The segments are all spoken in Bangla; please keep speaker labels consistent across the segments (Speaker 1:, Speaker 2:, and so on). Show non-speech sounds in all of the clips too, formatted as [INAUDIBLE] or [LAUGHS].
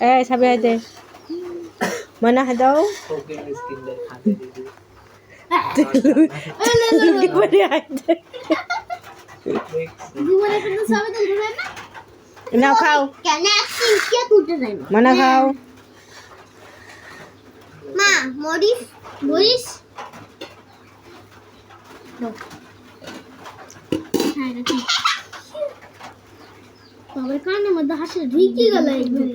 Speaker 1: এ সাবি হাই দে মনে হাই দাও লুঙ্গি পরে হাই দে
Speaker 2: না
Speaker 1: খাও
Speaker 2: কেন
Speaker 1: মনে খাও
Speaker 2: মা মরিস মরিস হ্যাঁ রাখি মধ্যে হাসি ঢুকি গেল একবারে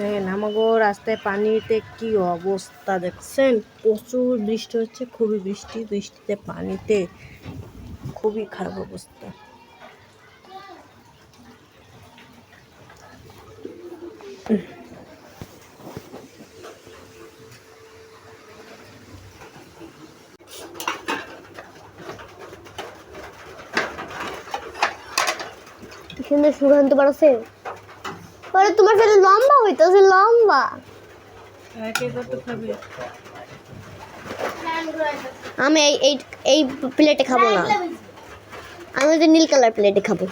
Speaker 1: দেখেন রাস্তায় পানিতে কি অবস্থা দেখছেন? প্রচুর বৃষ্টি হচ্ছে, খুবই বৃষ্টি, বৃষ্টিতে পানিতে খুবই খারাপ অবস্থা।
Speaker 2: সুগন্ধ বাড়ছে? পরে তোমার সাথে লম্বা হইতেছে লম্বা। আমি এই এই এই প্লেটে খাব না। আমি ওই যে নীল কালার প্লেটে খাব। তো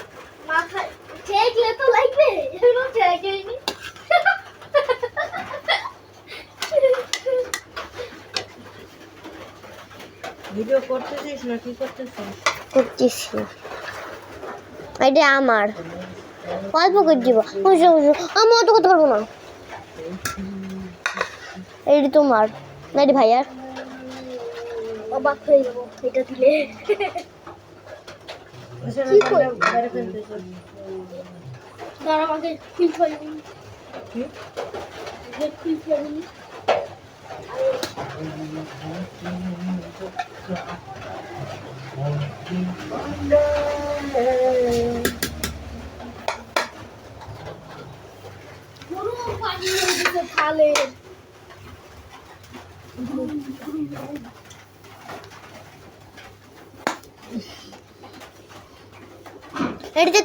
Speaker 1: ভিডিও করতেছিস না কি করতেছিস?
Speaker 2: করতেছি। এটা আমার। অল্প করে দিব। আমি অত করতে পারব না। এইটি তোমার। না এটি ভাইয়ার। অবাক হয়ে যাব এটা দিলে। কর দাঁড়া আমাকে ফিল করে দিন ফিল করে দিন পুরো পানি হয়ে গেছে খালে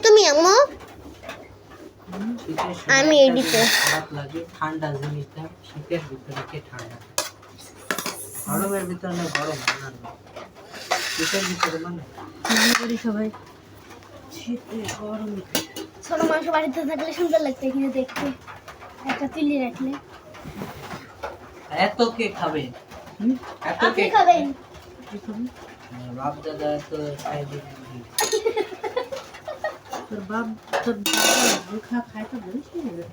Speaker 2: তুমি আম্মু? আমি
Speaker 3: লাগে ঠান্ডা জিনিসটা শীতের ভিতরে কে ঠান্ডা গরমের ভিতরে না গরম বানানো শীতের ভিতরে মানে?
Speaker 1: মনে করি সবাই। শীতে গরমে
Speaker 2: ছোট মাংস বাড়িতে থাকলে সুন্দর লাগতো এখানে দেখতে। একটা তুলি রাখলে।
Speaker 3: এত কে খাবে? এত কে
Speaker 2: খাবেন।
Speaker 3: বাপ দাদা এত খাই দিবে
Speaker 1: তোর বাপ তোর দুখা খায় তো বলিস না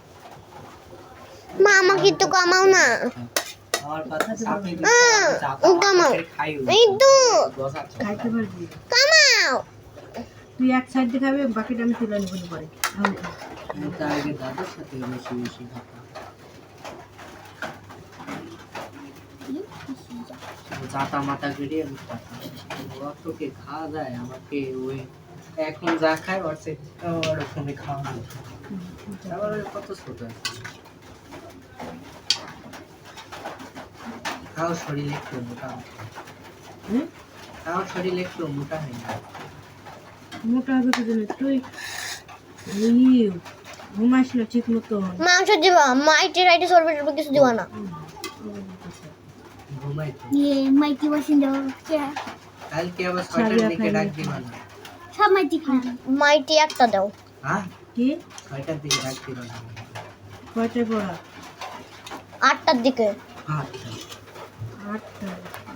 Speaker 2: মা আমাকে একটু কামাও না।
Speaker 3: আমার কথা
Speaker 2: কামাও। এই তো।
Speaker 1: খাইতে পারবি
Speaker 2: কামাও।
Speaker 1: তুই এক সাইড দিয়ে খাবি বাকিটা আমি তুলে নেব পরে খাব।
Speaker 3: আগে দাদার সাথে বেশি বেশি মাতা আমি অতকে খাওয়া যায় আমাকে ওই এখন যা খায় ওর সে ওর খাওয়া যায় আবার কত ছোট তাও শরীর একটু মোটা? তাও শরীর একটু মোটা হয়
Speaker 1: মোটা হবে জন্য তুই ঘুমাইস ঠিক মতো।
Speaker 2: মাংস দিবা মাইটি রাইটি সরবে কিছু দিবা না। মাইটি একটা দাও।
Speaker 3: হ্যাঁ?
Speaker 1: কি?
Speaker 3: কয়টার দিকে রাখতে পারব
Speaker 1: কয়টায় পড়া
Speaker 2: আটটার দিকে।
Speaker 3: আচ্ছা
Speaker 1: আটটা।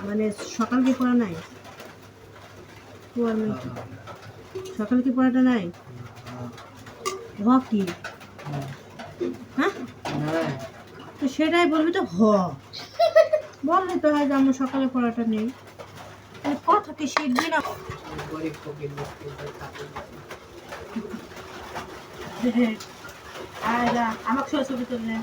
Speaker 1: মানে সকাল কি পড়া নাই? তোমার সকাল কি পড়াটা নাই? হ কি? হ্যাঁ? তো সেটাই বলবি তো হ বললে তো হয় যে আমরা সকালে পড়াটা নেই। কথা কি শিখবি না? [LAUGHS] আমাকে ছবি তুলে